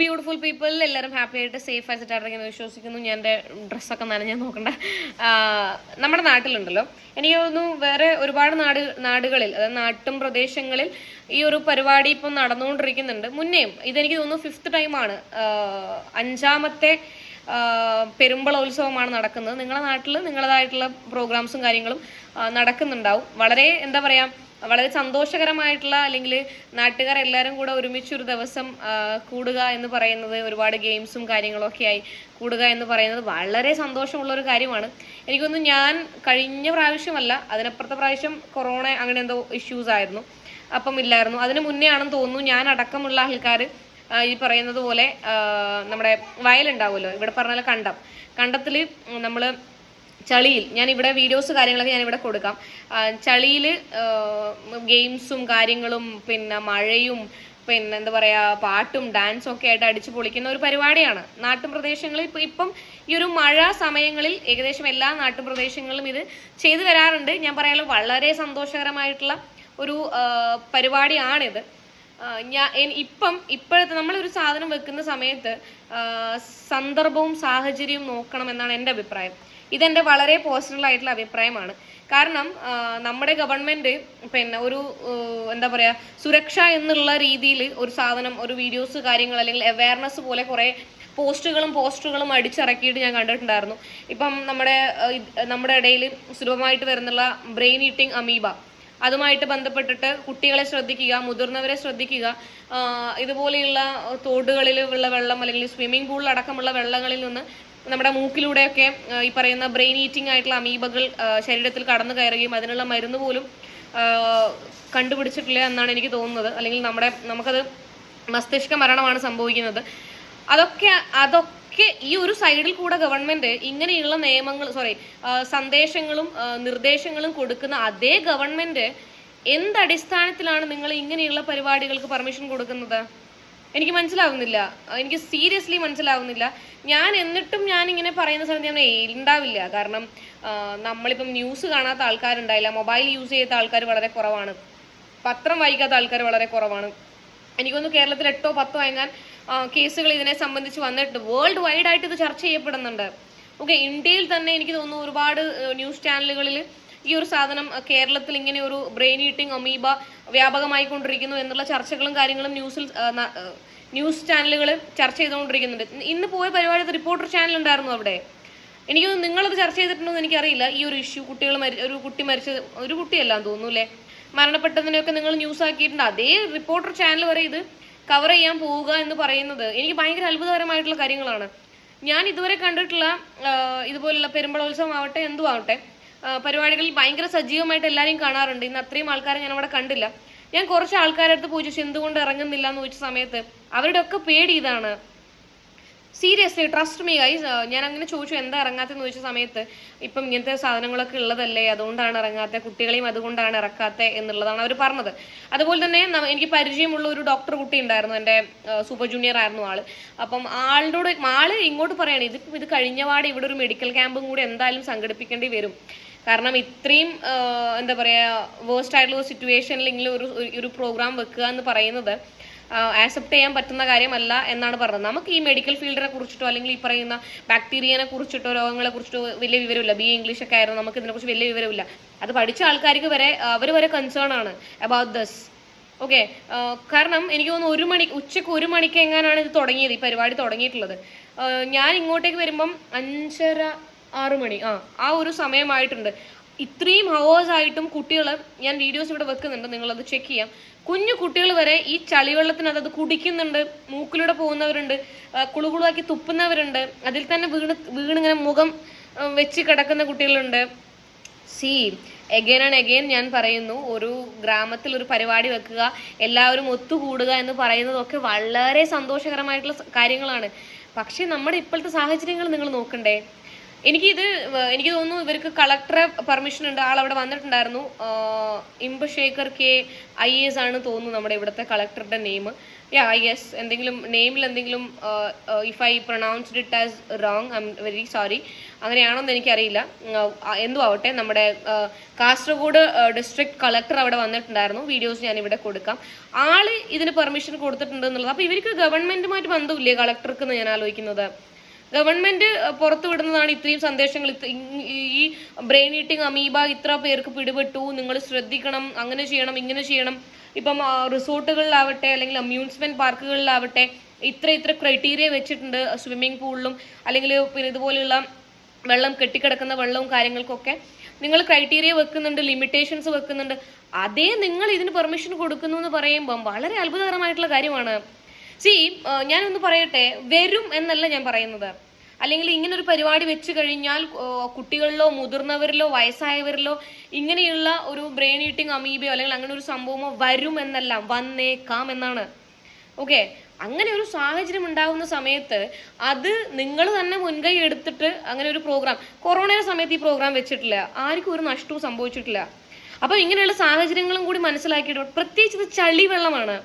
Beautiful people എല്ലാവരും happy ആയിട്ട് safe ആയിട്ട് ഞാൻ വിശ്വസിക്കുന്നു. ഞാൻ എന്റെ ഡ്രസ്സൊക്കെ നനഞ്ഞാൽ നോക്കണ്ട. നമ്മുടെ നാട്ടിലുണ്ടല്ലോ. എനിക്ക് തോന്നുന്നു വേറെ ഒരുപാട് നാട് നാടുകളിൽ അതായത് നാട്ടും പ്രദേശങ്ങളിൽ ഈ ഒരു പരിപാടി ഇപ്പം നടന്നുകൊണ്ടിരിക്കുന്നുണ്ട്. മുന്നേയും ഇതെനിക്ക് തോന്നുന്നു ഫിഫ്ത്ത് ടൈമാണ് അഞ്ചാമത്തെ ആ, പെരുമ്പളോത്സവമാണ് നടക്കുന്നത്. നിങ്ങളുടെ നാട്ടിൽ നിങ്ങളതായിട്ടുള്ള പ്രോഗ്രാംസും കാര്യങ്ങളും നടക്കുന്നുണ്ടാവും. വളരെ എന്താ പറയുക വളരെ സന്തോഷകരമായിട്ടുള്ള അല്ലെങ്കിൽ നാട്ടുകാർ എല്ലാവരും കൂടെ ഒരുമിച്ചൊരു ദിവസം കൂടുക എന്ന് പറയുന്നത് ഒരുപാട് ഗെയിംസും കാര്യങ്ങളൊക്കെ ആയി കൂടുക എന്ന് പറയുന്നത് വളരെ സന്തോഷമുള്ള ഒരു കാര്യമാണ്. എനിക്കൊന്ന് ഞാൻ കഴിഞ്ഞ പ്രാവശ്യമല്ല അതിനപ്പുറത്തെ പ്രാവശ്യം കൊറോണ അങ്ങനെ എന്തോ ഇഷ്യൂസ് ആയിരുന്നു. അപ്പം ഇല്ലായിരുന്നു. അതിന് മുന്നേ ആണെന്ന് തോന്നുന്നു ഞാൻ അടക്കമുള്ള ആൾക്കാർ ഈ പറയുന്നത് പോലെ നമ്മുടെ വയലുണ്ടാവുമല്ലോ. ഇവിടെ പറഞ്ഞ കണ്ടം. കണ്ടത്തിൽ നമ്മൾ ചളിയിൽ ഞാൻ ഇവിടെ വീഡിയോസ് കാര്യങ്ങളൊക്കെ ഞാൻ ഇവിടെ കൊടുക്കാം. ചളിയിൽ ഗെയിംസും കാര്യങ്ങളും പിന്നെ മഴയും പിന്നെ എന്താ പറയുക പാട്ടും ഡാൻസും ഒക്കെ ആയിട്ട് അടിച്ചു പൊളിക്കുന്ന ഒരു പരിപാടിയാണ്. നാട്ടുപ്രദേശങ്ങളിൽ ഇപ്പം ഇപ്പം ഈ ഒരു മഴ സമയങ്ങളിൽ ഏകദേശം എല്ലാ നാട്ടും പ്രദേശങ്ങളിലും ഇത് ചെയ്തു വരാറുണ്ട്. ഞാൻ പറയാലോ വളരെ സന്തോഷകരമായിട്ടുള്ള ഒരു പരിപാടിയാണിത്. ആ, ഞാ എൻ- ഇപ്പം ഇപ്പോഴത്തെ നമ്മളൊരു സാധനം വെക്കുന്ന സമയത്ത് സന്ദർഭവും സാഹചര്യവും നോക്കണം എന്നാണ് എന്റെ അഭിപ്രായം. ഇതെന്റെ വളരെ പേഴ്സണൽ ആയിട്ടുള്ള അഭിപ്രായമാണ്. കാരണം നമ്മുടെ ഗവൺമെന്റ് പിന്നെ ഒരു എന്താ പറയുക സുരക്ഷ എന്നുള്ള രീതിയിൽ ഒരു സാധനം ഒരു വീഡിയോസ് കാര്യങ്ങൾ അല്ലെങ്കിൽ അവയർനെസ് പോലെ കുറേ പോസ്റ്റുകളും പോസ്റ്ററുകളും അടിച്ചിറക്കിയിട്ട് ഞാൻ കണ്ടിട്ടുണ്ടായിരുന്നു. ഇപ്പം നമ്മുടെ നമ്മുടെ ഇടയിൽ സുലഭമായിട്ട് വരുന്നുള്ള ബ്രെയിൻ ഈറ്റിംഗ് അമീബ. അതുമായിട്ട് ബന്ധപ്പെട്ടിട്ട് കുട്ടികളെ ശ്രദ്ധിക്കുക മുതിർന്നവരെ ശ്രദ്ധിക്കുക. ഇതുപോലെയുള്ള തോടുകളിൽ ഉള്ള വെള്ളം അല്ലെങ്കിൽ സ്വിമ്മിംഗ് പൂളിൽ അടക്കമുള്ള വെള്ളങ്ങളിൽ നിന്ന് നമ്മുടെ മൂക്കിലൂടെയൊക്കെ ഈ പറയുന്ന ബ്രെയിൻ ഈറ്റിംഗ് ആയിട്ടുള്ള അമീബകൾ ശരീരത്തിൽ കടന്നു കയറുകയും അതിനുള്ള മരുന്ന് പോലും കണ്ടുപിടിച്ചിട്ടില്ല എന്നാണ് എനിക്ക് തോന്നുന്നത്. അല്ലെങ്കിൽ നമ്മുടെ നമുക്കത് മസ്തിഷ്ക മരണമാണ് സംഭവിക്കുന്നത്. അതൊക്കെ അതൊക്കെ ഈ ഒരു സൈഡിൽ കൂടെ ഗവൺമെന്റ് ഇങ്ങനെയുള്ള നിയമങ്ങൾ സോറി സന്ദേശങ്ങളും നിർദ്ദേശങ്ങളും കൊടുക്കുന്ന അതേ ഗവൺമെന്റ് എന്തടിസ്ഥാനത്തിലാണ് നിങ്ങൾ ഇങ്ങനെയുള്ള പരിപാടികൾക്ക് പെർമിഷൻ കൊടുക്കുന്നത്? എനിക്ക് മനസ്സിലാവുന്നില്ല. എനിക്ക് സീരിയസ്ലി മനസ്സിലാവുന്നില്ല. ഞാൻ എന്നിട്ടും ഞാൻ ഇങ്ങനെ പറയുന്ന സമയത്ത് ഞാൻ ഉണ്ടാവില്ല. കാരണം നമ്മളിപ്പം ന്യൂസ് കാണാത്ത ആൾക്കാരുണ്ടായില്ല. മൊബൈൽ യൂസ് ചെയ്യാത്ത ആൾക്കാർ വളരെ കുറവാണ്. പത്രം വായിക്കാത്ത ആൾക്കാർ വളരെ കുറവാണ്. എനിക്കൊന്ന് കേരളത്തിൽ എട്ടോ പത്തോ വാങ്ങാൻ കേസുകൾ ഇതിനെ സംബന്ധിച്ച് വന്നിട്ട് വേൾഡ് വൈഡ് ആയിട്ട് ഇത് ചർച്ച ചെയ്യപ്പെടുന്നുണ്ട്. ഓക്കെ ഇന്ത്യയിൽ തന്നെ എനിക്ക് തോന്നുന്നു ഒരുപാട് ന്യൂസ് ചാനലുകളിൽ ഈ ഒരു സാധനം കേരളത്തിൽ ഇങ്ങനെ ഒരു ബ്രെയിൻ ഈറ്റിംഗ് അമീബ വ്യാപകമായിക്കൊണ്ടിരിക്കുന്നു എന്നുള്ള ചർച്ചകളും കാര്യങ്ങളും ന്യൂസിൽ ന്യൂസ് ചാനലുകൾ ചർച്ച ചെയ്തുകൊണ്ടിരിക്കുന്നുണ്ട്. ഇന്ന് പോയ പരിപാടി റിപ്പോർട്ടർ ചാനൽ ഉണ്ടായിരുന്നു അവിടെ. എനിക്ക് നിങ്ങളത് ചർച്ച ചെയ്തിട്ടുണ്ടോ എന്ന് എനിക്കറിയില്ല. ഈ ഒരു ഇഷ്യൂ കുട്ടികൾ മരി ഒരു കുട്ടി മരിച്ച ഒരു കുട്ടിയല്ല തോന്നുന്നു അല്ലേ? മരണപ്പെട്ടതിനെയൊക്കെ നിങ്ങൾ ന്യൂസ് ആക്കിയിട്ടുണ്ട്. അതേ റിപ്പോർട്ടർ ചാനൽ വരെ ഇത് കവർ ചെയ്യാൻ പോവുക എന്ന് പറയുന്നത് എനിക്ക് ഭയങ്കര അത്ഭുതകരമായിട്ടുള്ള കാര്യങ്ങളാണ്. ഞാൻ ഇതുവരെ കണ്ടിട്ടുള്ള ഇതുപോലുള്ള പെരുമ്പളോത്സവം ആവട്ടെ എന്തും ആവട്ടെ പരിപാടികളിൽ ഭയങ്കര സജീവമായിട്ട് എല്ലാവരെയും കാണാറുണ്ട്. ഇന്ന് അത്രയും ആൾക്കാരെ ഞാൻ അവിടെ കണ്ടില്ല. ഞാൻ കുറച്ച് ആൾക്കാരുടെ അടുത്ത് പോയി ചോദിച്ചു എന്തുകൊണ്ട് ഇറങ്ങുന്നില്ല? എന്ന് ചോദിച്ച സമയത്ത് അവരുടെ ഒക്കെ പേടി ഇതാണ്. സീരിയസ്ലി ട്രസ്റ്റ് മീ ഗൈസ് ഞാൻ അങ്ങനെ ചോദിച്ചു എന്താ ഇറങ്ങാത്തെന്ന് ചോദിച്ച സമയത്ത് ഇപ്പം ഇങ്ങനത്തെ സാധനങ്ങളൊക്കെ ഉള്ളതല്ലേ അതുകൊണ്ടാണ് ഇറങ്ങാത്ത കുട്ടികളെയും അതുകൊണ്ടാണ് ഇറക്കാത്തത് എന്നുള്ളതാണ് അവർ പറഞ്ഞത്. അതുപോലെ തന്നെ എനിക്ക് പരിചയമുള്ള ഒരു ഡോക്ടർ കുട്ടി ഉണ്ടായിരുന്നു എന്റെ സൂപ്പർ ജൂനിയർ ആയിരുന്നു ആൾ. അപ്പം ആളോട് ആൾ ഇങ്ങോട്ട് പറയാണ് ഇത് ഇത് കഴിഞ്ഞ പാട് ഇവിടെ ഒരു മെഡിക്കൽ ക്യാമ്പും കൂടി എന്തായാലും സംഘടിപ്പിക്കേണ്ടി വരും. കാരണം ഇത്രയും എന്താ പറയുക വേഴ്സ്റ്റ് ആയിട്ടുള്ള സിറ്റുവേഷനിൽ ഇങ്ങനെ ഒരു ഒരു പ്രോഗ്രാം വെക്കുക എന്ന് പറയുന്നത് ആക്സെപ്റ്റ് ചെയ്യാൻ പറ്റുന്ന കാര്യമല്ല എന്നാണ് പറഞ്ഞത്. നമുക്ക് ഈ മെഡിക്കൽ ഫീൽഡിനെ കുറിച്ചിട്ടോ അല്ലെങ്കിൽ ഈ പറയുന്ന ബാക്ടീരിയനെ കുറിച്ചിട്ടോ രോഗങ്ങളെ കുറിച്ചിട്ടോ വലിയ വിവരമില്ല. ബി ഇംഗ്ലീഷ് ഒക്കെ ആയിരുന്നു നമുക്ക് ഇതിനെക്കുറിച്ച് വലിയ വിവരമില്ല. അത് പഠിച്ച ആൾക്കാർക്ക് വരെ അവർ വരെ കൺസേൺ ആണ് അബൌട്ട് ദസ് ഓക്കെ കാരണം എനിക്ക് തോന്നുന്നു ഒരു മണി ഉച്ചയ്ക്ക് ഒരു മണിക്ക് എങ്ങാനാണ് ഇത് തുടങ്ങിയത് ഈ പരിപാടി തുടങ്ങിയിട്ടുള്ളത്. ഞാൻ ഇങ്ങോട്ടേക്ക് വരുമ്പം അഞ്ചര ആറ് മണി ആ ആ ഒരു സമയമായിട്ടുണ്ട്. ഇത്രയും ആയിട്ടും കുട്ടികൾ ഞാൻ വീഡിയോസ് ഇവിടെ വെക്കുന്നുണ്ട് നിങ്ങളത് ചെക്ക് ചെയ്യാം. കുഞ്ഞു കുട്ടികൾ വരെ ഈ ചളിവെള്ളത്തിനകത്ത് അത് കുടിക്കുന്നുണ്ട് മൂക്കിലൂടെ പോകുന്നവരുണ്ട് കുളുകുളുവാക്കി തുപ്പുന്നവരുണ്ട് അതിൽ തന്നെ വീണ് വീണിങ്ങനെ മുഖം വെച്ച് കിടക്കുന്ന കുട്ടികളുണ്ട്. സി എഗെയിൻ ആൻഡ് എഗെയിൻ ഞാൻ പറയുന്നു ഒരു ഗ്രാമത്തിൽ ഒരു പരിപാടി വെക്കുക എല്ലാവരും ഒത്തുകൂടുക എന്ന് പറയുന്നതൊക്കെ വളരെ സന്തോഷകരമായിട്ടുള്ള കാര്യങ്ങളാണ്. പക്ഷേ നമ്മുടെ ഇപ്പോഴത്തെ സാഹചര്യങ്ങൾ നിങ്ങൾ നോക്കണ്ടേ? എനിക്കിത് എനിക്ക് തോന്നുന്നു ഇവർക്ക് കളക്ടറെ പെർമിഷൻ ഉണ്ട്. ആൾ അവിടെ വന്നിട്ടുണ്ടായിരുന്നു ഇമ്പശേഖർ കെ. ഐ. എസ്. ആണ് തോന്നുന്നു നമ്മുടെ ഇവിടുത്തെ കളക്ടറുടെ നെയിം യാ ഐ എസ് എന്തെങ്കിലും നെയിമിൽ എന്തെങ്കിലും if I pronounced it as wrong I'm very sorry അങ്ങനെയാണോന്ന് എനിക്കറിയില്ല. എന്തു ആവട്ടെ നമ്മുടെ കാസർഗോഡ് ഡിസ്ട്രിക്ട് കളക്ടർ അവിടെ വന്നിട്ടുണ്ടായിരുന്നു. വീഡിയോസ് ഞാൻ ഇവിടെ കൊടുക്കാം. ആൾ ഇതിന് പെർമിഷൻ കൊടുത്തിട്ടുണ്ട് എന്നുള്ളത്. അപ്പോൾ ഇവർക്ക് ഗവൺമെന്റുമായിട്ട് ബന്ധമില്ലേ കളക്ടർക്ക് എന്ന് ഞാൻ ആലോചിക്കുന്നത്? ഗവൺമെന്റ് പുറത്തുവിടുന്നതാണ് ഇത്രയും സന്ദേശങ്ങൾ. ഈ ബ്രെയിൻ ഈറ്റിംഗ് അമീബ ഇത്ര പേർക്ക് പിടിപെട്ടു. നിങ്ങൾ ശ്രദ്ധിക്കണം. അങ്ങനെ ചെയ്യണം ഇങ്ങനെ ചെയ്യണം. ഇപ്പം റിസോർട്ടുകളിലാവട്ടെ അല്ലെങ്കിൽ അമ്യൂസ്മെന്റ് പാർക്കുകളിലാവട്ടെ ഇത്ര ഇത്ര ക്രൈറ്റീരിയ വെച്ചിട്ടുണ്ട് സ്വിമ്മിംഗ് പൂളിലും അല്ലെങ്കിൽ പിന്നെ ഇതുപോലെയുള്ള വെള്ളം കെട്ടിക്കിടക്കുന്ന വെള്ളവും കാര്യങ്ങൾക്കൊക്കെ. നിങ്ങൾ ക്രൈറ്റീരിയ വെക്കുന്നുണ്ട് ലിമിറ്റേഷൻസ് വെക്കുന്നുണ്ട്. അതേ നിങ്ങൾ ഇതിന് പെർമിഷൻ കൊടുക്കുന്നു എന്ന് പറയുമ്പം വളരെ അത്ഭുതകരമായിട്ടുള്ള കാര്യമാണ്. സി ഞാനൊന്ന് പറയട്ടെ. വരും എന്നല്ല ഞാൻ പറയുന്നത്. അല്ലെങ്കിൽ ഇങ്ങനെ ഒരു പരിപാടി വെച്ച് കഴിഞ്ഞാൽ കുട്ടികളിലോ മുതിർന്നവരിലോ വയസ്സായവരിലോ ഇങ്ങനെയുള്ള ഒരു ബ്രെയിൻ ഈട്ടിങ് അമീബയോ അല്ലെങ്കിൽ അങ്ങനെ ഒരു സംഭവമോ വരും എന്നല്ല. വന്നേക്കാം എന്നാണ്. ഓക്കെ അങ്ങനെ ഒരു സാഹചര്യം ഉണ്ടാകുന്ന സമയത്ത് അത് നിങ്ങൾ തന്നെ മുൻകൈ എടുത്തിട്ട് അങ്ങനെ ഒരു പ്രോഗ്രാം കൊറോണയുടെ സമയത്ത് ഈ പ്രോഗ്രാം വെച്ചിട്ടില്ല. ആർക്കും ഒരു നഷ്ടവും സംഭവിച്ചിട്ടില്ല. അപ്പോൾ ഇങ്ങനെയുള്ള സാഹചര്യങ്ങളും കൂടി മനസ്സിലാക്കിയിട്ട് പ്രത്യേകിച്ച് ഇത് ചളി വെള്ളമാണ്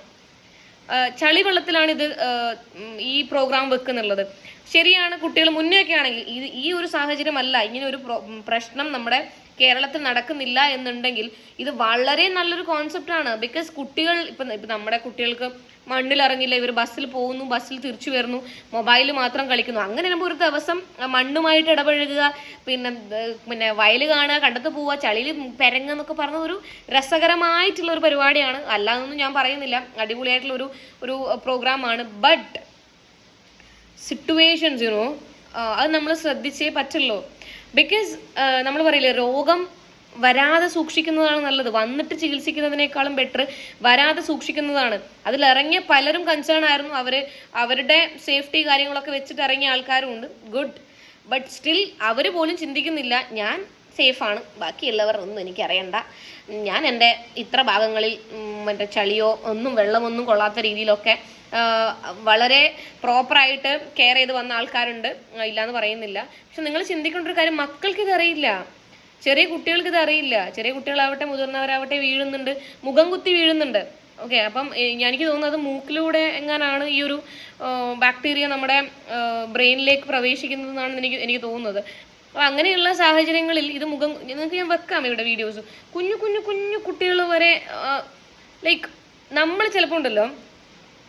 ആ, ചളി വെള്ളത്തിലാണ് ഇത് ഈ പ്രോഗ്രാം വെക്കുന്നുള്ളത്. ശരിയാണ് കുട്ടികൾ മുന്നേയൊക്കെ ആണെങ്കിൽ ഈ ഒരു സാഹചര്യമല്ല. ഇങ്ങനെ ഒരു പ്രശ്നം നമ്മുടെ കേരളത്തിൽ നടക്കുന്നില്ല എന്നുണ്ടെങ്കിൽ ഇത് വളരെ നല്ലൊരു കോൺസെപ്റ്റ് ആണ്. ബിക്കോസ് കുട്ടികൾ ഇപ്പം ഇപ്പം നമ്മുടെ കുട്ടികൾക്ക് മണ്ണിൽ ഇറങ്ങില്ല ഇവർ ബസ്സിൽ പോകുന്നു ബസ്സിൽ തിരിച്ചു വരുന്നു മൊബൈൽ മാത്രം കളിക്കുന്നു. അങ്ങനെ നമുക്ക് ഒരു ദിവസം മണ്ണുമായിട്ട് ഇടപഴകുക പിന്നെ പിന്നെ വയൽ കാണുക കണ്ടത്ത് പോവുക ചളിയിൽ പെരങ്ങുക എന്നൊക്കെ പറഞ്ഞ ഒരു രസകരമായിട്ടുള്ള ഒരു പരിപാടിയാണ്. അല്ലാതൊന്നും ഞാൻ പറയുന്നില്ല. അടിപൊളിയായിട്ടുള്ള ഒരു ഒരു പ്രോഗ്രാം ആണ്. ബട്ട് സിറ്റുവേഷൻസ് യുനോ അത് നമ്മൾ ശ്രദ്ധിച്ചേ പറ്റുള്ളൂ. ബിക്കോസ് നമ്മൾ പറയില്ലേ രോഗം വരാതെ സൂക്ഷിക്കുന്നതാണ് നല്ലത്. വന്നിട്ട് ചികിത്സിക്കുന്നതിനേക്കാളും ബെറ്റർ വരാതെ സൂക്ഷിക്കുന്നതാണ്. അതിലിറങ്ങിയ പലരും കൺസേൺ ആയിരുന്നു. അവർ അവരുടെ സേഫ്റ്റി കാര്യങ്ങളൊക്കെ വെച്ചിട്ട് ഇറങ്ങിയ ആൾക്കാരും ഉണ്ട് ഗുഡ് ബട്ട് സ്റ്റിൽ അവർ പോലും ചിന്തിക്കുന്നില്ല. ഞാൻ സേഫാണ് ബാക്കിയുള്ളവർ ഒന്നും എനിക്കറിയണ്ട. ഞാൻ എന്റെ ഇത്ര ഭാഗങ്ങളിൽ മറ്റേ ചളിയോ ഒന്നും വെള്ളമൊന്നും കൊള്ളാത്ത രീതിയിലൊക്കെ വളരെ പ്രോപ്പറായിട്ട് കെയർ ചെയ്ത് വന്ന ആൾക്കാരുണ്ട്. ഇല്ലയെന്ന് പറയുന്നില്ല. പക്ഷെ നിങ്ങൾ ചിന്തിക്കേണ്ട ഒരു കാര്യം മക്കൾക്ക് ഇത് അറിയില്ല. ചെറിയ കുട്ടികൾക്ക് ഇത് അറിയില്ല. ചെറിയ കുട്ടികളാവട്ടെ മുതിർന്നവരാവട്ടെ വീഴുന്നുണ്ട്. മുഖം കുത്തി വീഴുന്നുണ്ട്. ഓക്കെ അപ്പം എനിക്ക് തോന്നുന്നത് മൂക്കിലൂടെ എങ്ങനെയാണ് ഈ ഒരു ബാക്ടീരിയ നമ്മുടെ ബ്രെയിനിലേക്ക് പ്രവേശിക്കുന്നതെന്നാണ് എനിക്ക് എനിക്ക് തോന്നുന്നത്. അപ്പോൾ അങ്ങനെയുള്ള സാഹചര്യങ്ങളിൽ ഇത് മുഖം നിങ്ങൾക്ക് ഞാൻ വെക്കാം ഇവിടെ വീഡിയോസ് കുഞ്ഞു കുഞ്ഞു കുഞ്ഞു കുട്ടികൾ വരെ ലൈക്ക് നമ്മൾ ചിലപ്പോൾ ഉണ്ടല്ലോ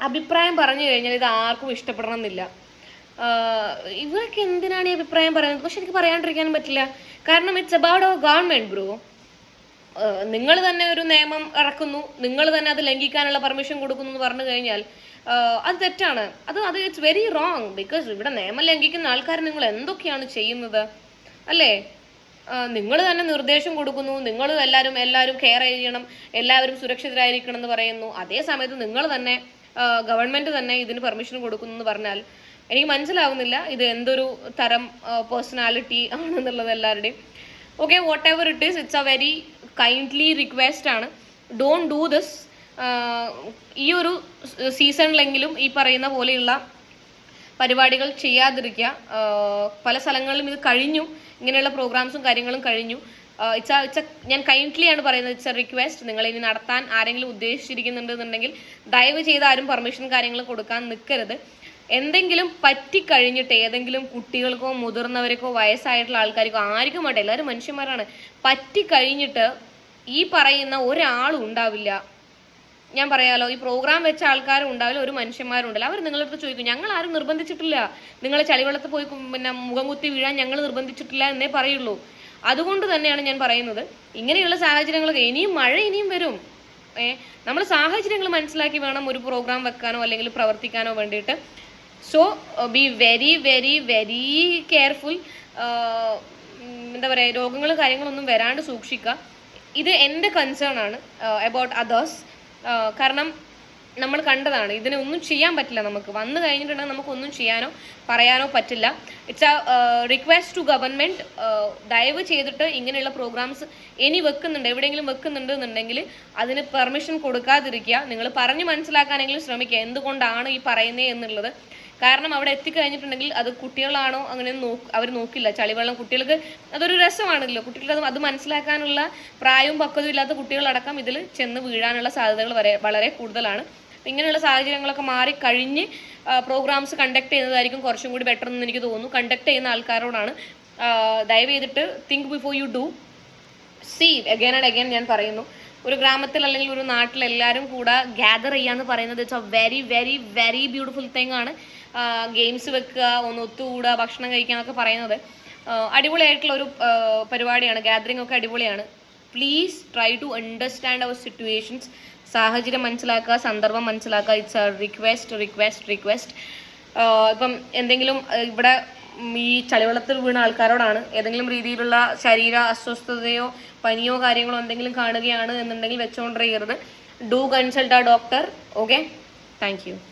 അഭിപ്രായം പറഞ്ഞു കഴിഞ്ഞാൽ ഇത് ആർക്കും ഇഷ്ടപ്പെടണം എന്നില്ല ഇവർക്ക് എന്തിനാണ് ഈ അഭിപ്രായം പറയുന്നത്? പക്ഷെ എനിക്ക് പറയാണ്ടിരിക്കാനും പറ്റില്ല. കാരണം it's about our government bro നിങ്ങൾ തന്നെ ഒരു നിയമം ഇറക്കുന്നു. നിങ്ങൾ തന്നെ അത് ലംഘിക്കാനുള്ള പെർമിഷൻ കൊടുക്കുന്നു എന്ന് പറഞ്ഞു കഴിഞ്ഞാൽ അത് തെറ്റാണ്. അത് അത് ഇറ്റ്സ് വെരി റോങ് ബിക്കോസ് ഇവിടെ നിയമം ലംഘിക്കുന്ന ആൾക്കാർ നിങ്ങൾ എന്തൊക്കെയാണ് ചെയ്യുന്നത്? അല്ലേ? നിങ്ങൾ തന്നെ നിർദ്ദേശം കൊടുക്കുന്നു. നിങ്ങൾ എല്ലാവരും എല്ലാവരും കെയർ ചെയ്യണം. എല്ലാവരും സുരക്ഷിതരായിരിക്കണം എന്ന് പറയുന്നു. അതേ സമയത്ത് നിങ്ങൾ തന്നെ ഗവൺമെന്റ് തന്നെ ഇതിന് പെർമിഷൻ കൊടുക്കുന്നു എന്ന് പറഞ്ഞാൽ എനിക്ക് മനസ്സിലാവുന്നില്ല ഇത് എന്തൊരു തരം പേഴ്സണാലിറ്റി ആണെന്നുള്ളത് എല്ലാവരുടെയും. Okay whatever it is it's a very kindly request ആണ് ഡോണ്ട് ഡൂ ദിസ് ഈ ഒരു സീസണിലെങ്കിലും ഈ പറയുന്ന പോലെയുള്ള പരിപാടികൾ ചെയ്യാതിരിക്കുക. പല സ്ഥലങ്ങളിലും ഇത് കഴിഞ്ഞു. ഇങ്ങനെയുള്ള പ്രോഗ്രാംസും കാര്യങ്ങളും കഴിഞ്ഞു. ഇറ്റ്സ് ഇറ്റ്സ് ഞാൻ കൈൻഡ്ലി ആണ് പറയുന്നത് ഇറ്റ്സ് എ റിക്വസ്റ്റ് നിങ്ങൾ ഇനി നടത്താൻ ആരെങ്കിലും ഉദ്ദേശിച്ചിരിക്കുന്നുണ്ടെന്നുണ്ടെങ്കിൽ ദയവ് ചെയ്ത് ആരും പെർമിഷൻ കാര്യങ്ങൾ കൊടുക്കാൻ നിൽക്കരുത്. എന്തെങ്കിലും പറ്റിക്കഴിഞ്ഞിട്ട് ഏതെങ്കിലും കുട്ടികൾക്കോ മുതിർന്നവർക്കോ വയസ്സായിട്ടുള്ള ആൾക്കാർക്കോ ആർക്കും വേണ്ട എല്ലാവരും മനുഷ്യന്മാരാണ്. പറ്റിക്കഴിഞ്ഞിട്ട് ഈ പറയുന്ന ഒരാളും ഉണ്ടാവില്ല. ഞാൻ പറയാലോ ഈ പ്രോഗ്രാം വെച്ച ആൾക്കാരും ഉണ്ടാവില്ല ഒരു മനുഷ്യന്മാരും ഉണ്ടല്ലോ അവർ നിങ്ങളടുത്ത് ചോദിക്കും ഞങ്ങൾ ആരും നിർബന്ധിച്ചിട്ടില്ല. നിങ്ങളെ ചളിവെള്ളത്ത് പോയി പിന്നെ മുഖം കുത്തി വീഴാൻ ഞങ്ങൾ നിർബന്ധിച്ചിട്ടില്ല എന്നേ പറയുള്ളൂ. അതുകൊണ്ട് തന്നെയാണ് ഞാൻ പറയുന്നത്. ഇങ്ങനെയുള്ള സാഹചര്യങ്ങളൊക്കെ ഇനിയും മഴ ഇനിയും വരും. ഏ നമ്മൾ സാഹചര്യങ്ങൾ മനസ്സിലാക്കി വേണം ഒരു പ്രോഗ്രാം വെക്കാനോ അല്ലെങ്കിൽ പ്രവർത്തിക്കാനോ വേണ്ടിയിട്ട്. So be very very very careful എന്താ പറയുക രോഗങ്ങളും കാര്യങ്ങളൊന്നും വരാണ്ട് സൂക്ഷിക്കുക. ഇത് എന്റെ കൺസേൺ ആണ് അബൌട്ട് അതേഴ്സ് കാരണം നമ്മൾ കണ്ടതാണ്. ഇതിനെ ഒന്നും ചെയ്യാൻ പറ്റില്ല നമുക്ക്. വന്നു കഴിഞ്ഞിട്ടുണ്ടെങ്കിൽ നമുക്കൊന്നും ചെയ്യാനോ പറയാനോ പറ്റില്ല. It's a request to government ദയവ് ചെയ്തിട്ട് ഇങ്ങനെയുള്ള പ്രോഗ്രാംസ് ഇനി വെക്കുന്നുണ്ട് എവിടെയെങ്കിലും വെക്കുന്നുണ്ട് എന്നുണ്ടെങ്കിൽ അതിന് പെർമിഷൻ കൊടുക്കാതിരിക്കുക. നിങ്ങൾ പറഞ്ഞ് മനസ്സിലാക്കാനെങ്കിലും ശ്രമിക്കുക. എന്തുകൊണ്ടാണ് ഈ പറയുന്നത് എന്നുള്ളത്. കാരണം അവിടെ എത്തിക്കഴിഞ്ഞിട്ടുണ്ടെങ്കിൽ അത് കുട്ടികളാണോ അങ്ങനെ നോക്ക് അവർ നോക്കില്ല. ചളിവെള്ളം കുട്ടികൾക്ക് അതൊരു രസമാണല്ലോ. കുട്ടികൾക്ക് അത് മനസ്സിലാക്കാനുള്ള പ്രായവും പക്വതയും ഇല്ലാത്ത കുട്ടികളടക്കം ഇതിൽ ചെന്ന് വീഴാനുള്ള സാധ്യതകൾ വരെ വളരെ കൂടുതലാണ്. ഇങ്ങനെയുള്ള സാഹചര്യങ്ങളൊക്കെ മാറി കഴിഞ്ഞ് പ്രോഗ്രാംസ് കണ്ടക്ട് ചെയ്യുന്നതായിരിക്കും കുറച്ചും കൂടി ബെറ്റർ എന്ന് എനിക്ക് തോന്നുന്നു. കണ്ടക്ട് ചെയ്യുന്ന ആൾക്കാരോടാണ്. ദയവ് ചെയ്തിട്ട് think before you do see again and again ഞാൻ പറയുന്നു. ഒരു ഗ്രാമത്തിൽ അല്ലെങ്കിൽ ഒരു നാട്ടിൽ എല്ലാവരും കൂടെ ഗ്യാദർ ചെയ്യാന്ന് പറയുന്നത് it's a very very very beautiful thing ആണ്. ഗെയിംസ് വെക്കുക ഒന്ന് ഒത്തുകൂടുക ഭക്ഷണം കഴിക്കുക എന്നൊക്കെ പറയുന്നത്. അടിപൊളിയായിട്ടുള്ള ഒരു പരിപാടിയാണ്. ഗാദറിംഗ് ഒക്കെ അടിപൊളിയാണ്. Please try to understand our situations സാഹചര്യം മനസ്സിലാക്കുക സന്ദർഭം മനസ്സിലാക്കുക. It's a request request request ഇപ്പം എന്തെങ്കിലും ഇവിടെ ഈ ചളിവെള്ളത്തിൽ വീണ ആൾക്കാരോടാണ് ഏതെങ്കിലും രീതിയിലുള്ള ശരീര അസ്വസ്ഥതയോ പനിയോ കാര്യങ്ങളോ എന്തെങ്കിലും കാണുകയാണ് എന്നുണ്ടെങ്കിൽ വെച്ചുകൊണ്ടിരിക്കരുത് do consult a doctor okay thank